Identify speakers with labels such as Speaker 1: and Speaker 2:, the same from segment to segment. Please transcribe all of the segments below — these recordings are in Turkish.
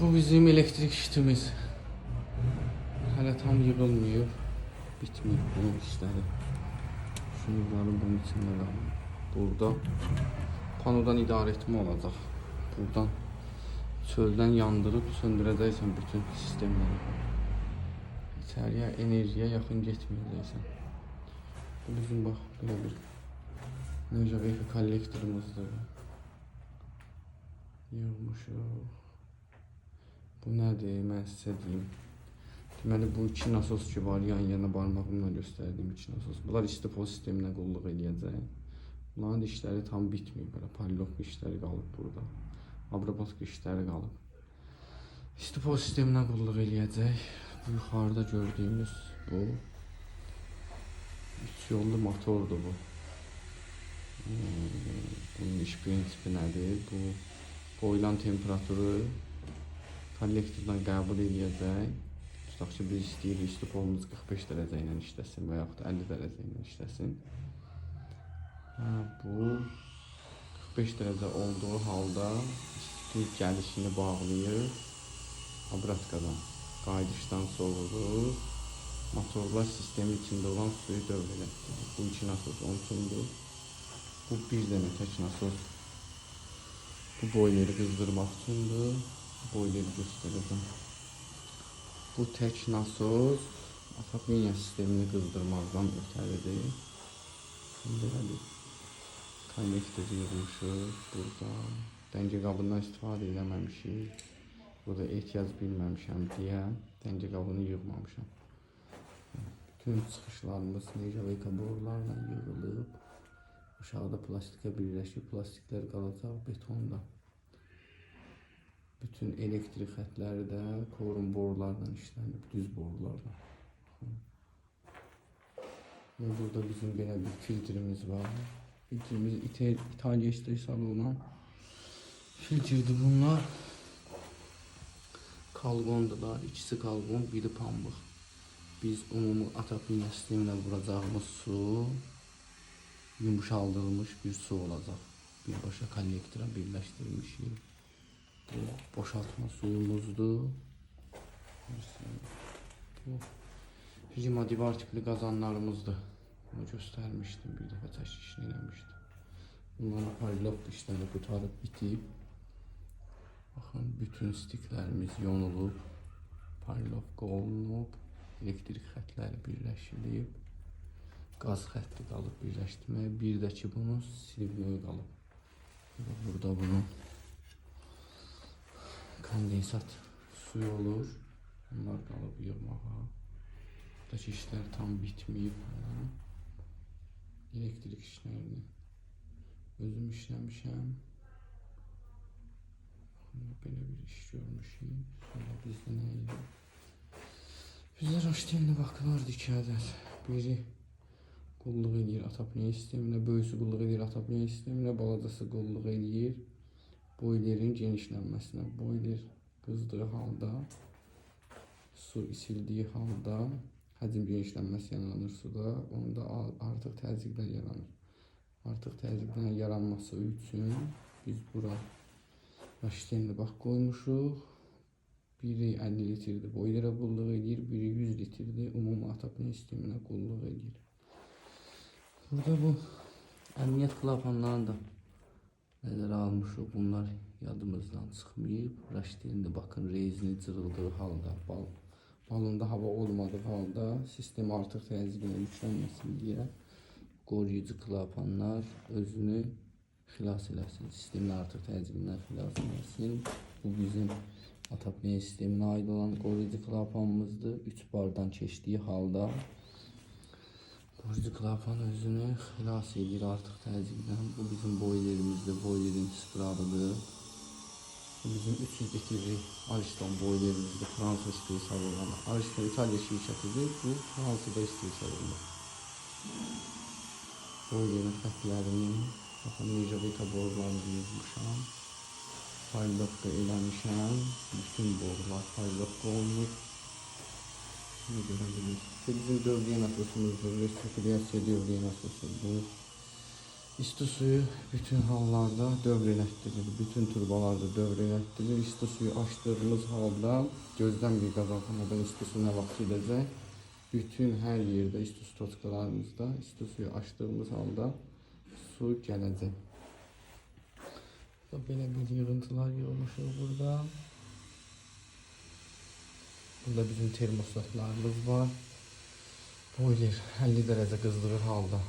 Speaker 1: Bu bizim elektrik şitimiz. Hala tam yığılmıyor. Bitmiyor bunun işleri. Şunları bunun içinde var. Burada panodan idarə etmə olacaq. Buradan çöldən yandırıb söndürəcəksən bütün sistemləri. İçəriyə enerjiyə yaxın getməyəcəksən. Bu bizim bax belə bir Nəcəbeyki kollektorumuzdur. Yığmışıq. Bu nədir? Mən sizə deyim. Deməli bu iki nasos ki var yan yana barmağımla göstərdiyim iki nasos. Bunlar istifa sisteminə qulluq eləyəcək. Bunların işləri tam bitməyib. Belə parlovka işləri qalıb burada. Abrabatka işləri qalıb. İstifa sisteminə qulluq eləyəcək. Bu yuxarıda gördüyümüz bu üç yollu motordur bu. Hmm, Bunun iş prinsipi nədir? Bu qoyulan temperaturu kollektordan qəbul eləyəcək. Tutaq ki, biz istəyirik istipolumuz 45 dərəcə ilə işləsin və yaxud da 50 dərəcə ilə işləsin. Hə, bu 45 dərəcə olduğu halda istilik gəlişini bağlayır abratkadan. Qayıdışdan soğudur. Motorlar sistemin içində olan suyu dövr elətdirir. Bu iki nasos onun üçündür. Bu bir dənə tək nasos. Bu boyları qızdırmaq üçündür. Boyları göstərəcəm. Bu tək nasos atapniya sistemini qızdırmaqdan ötəridir. Belə bir kollektor yığmışıq burada. Dəngə qabından istifadə eləməmişik. Burada ehtiyac bilməmişəm deyə dəngə qabını yığmamışam. Bütün çıxışlarımız Nejaveyka borularla yığılıb. Aşağıda plastikə birləşib, plastiklər qalacaq betonda. Bütün elektrik xətləri də korun borularla işlənib, düz borularla. Ve burada bizim belə bir filtrimiz var. Filtrimiz İte İtalya istehsalı olan filtrdir bunlar. Kalgondular. İkisi kalgon, biri pambıq. Biz umumi atapniya sisteminə vuracağımız su yumuşaldılmış bir su olacaq. Birbaşa kollektora birləşdirilmişik. Bu boşaltma suyumuzdur. Bu Hicima divar tipli qazanlarımızdır. Bunu göstərmişdim, bir dəfə çəkilişini eləmişdim. Bunların paralel işləri qutarıb bitib. Baxın, bütün stiklərimiz yonulub, paralel olunub, elektrik xətləri birləşilib, qaz xətti qalıb birləşdirməyə, bir də ki bunun silivnöy qalıb. Burada bunun kondensat suyu olur. Bunlar qalıb yığmağa. Buradakı işlər tam bitməyib. Elektrik işlərini özüm işləmişəm. Belə bir iş görmüşük. Sonra bizdə nə idi? Bizdə Raştemli bakılardı iki ədəd. Biri qulluq eləyir atapniya sisteminə, böyüsü qulluq eləyir atapniya sisteminə, balacası qulluq eləyir boylerin genişlənməsinə. Boyler qızdığı halda, su isildiyi halda həcm genişlənməsi yaranır suda. Onda artıq təzyiqlər yaranır. Artıq təzyiqlərin yaranması üçün biz bura Raştenli bax qoymuşuq. Biri 50 litrdir, boylara qulluq eləyir, biri 100 litrdir, ümumi atapniya sisteminə qulluq eləyir. Burada bu əmniyyət klapanlarını da nəzərə almışıq. Bunlar yadımızdan çıxmayıb. Raştenli baxın rezini cırıldığı halda, bal balonda hava olmadığı halda sistem artıq təzyiqinə yüklənməsin deyə qoruyucu klapanlar özünü xilas eləsin. Sistemin artıq təzyiqindən xilas eləsin. Bu bizim atapniya sisteminə aid olan qoruyucu klapanımızdır. 3 bardan keçdiyi halda Qoruyucu klapan özünü xilas edir artıq təzyiqdən. Bu bizim boylerimizdir. Boylerin istiqralıdır. Bu bizim 300 litrli Ariston boylerimizdir. Fransa istehsal olan. Ariston İtalya şirkətidir. Bu Fransada istehsal olunur. Boylerin xətlərini baxın necə beta borularını yığmışam. Paylotka eləmişəm. Bütün borular paylotka olunur. Bunu görebiliriz. İşte bizim dövriye nasosumuzdur. Resirkülasyon dövriye nasosu. Bu İsti suyu bütün hallarda dövr elətdirir, bütün turbalarda dövr elətdirir. İsti suyu açdığımız halda gözdən bir qazanxanadan isti su nə vaxt gedəcək? Bütün hər yerdə isti su toçkalarımızda isti suyu açdığımız halda su gələcək. Belə bir yığıntılar yığılmışıq burada. Burada bizim termostatlarımız var. Boiler 50 derece kızdırır halda.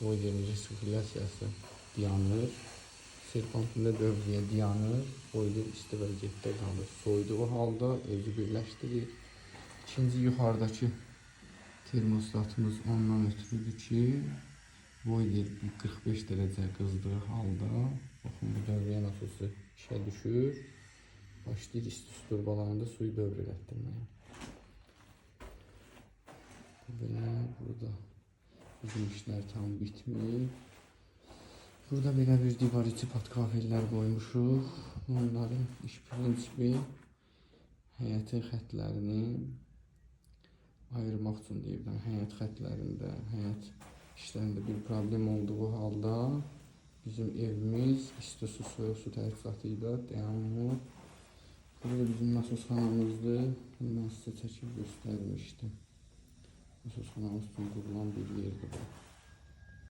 Speaker 1: Boilerin resirkülasyası dayanır. Serpantında dövrəyə dayanır. Boiler isti vəziyyətdə qalır. Soyduğu halda özü birləşdirir. İkinci yuxarıdakı termostatımız ondan ötürüdür ki, boiler 45 derece kızdığı halda baxın bu dövrəyə nasosu işə düşür. Başlayır isti su turbalarında suyu dövr elətdirməyə. Belə burada bizim işlər tam bitməyib. Burada belə bir divar içi patkafellər qoymuşuq. Onların iş prinsipi həyətin xətlərini ayırmaq üçün deyirəm. Həyət xətlərində, həyət işlərində bir problem olduğu halda bizim evimiz isti su, soyuq su təchizatı ilə. Burada bizim nasosxanamızdır. Bunu mən sizə çəkib göstərmişdim. Nasosxanamız üçün qurulan bir yerdir bu.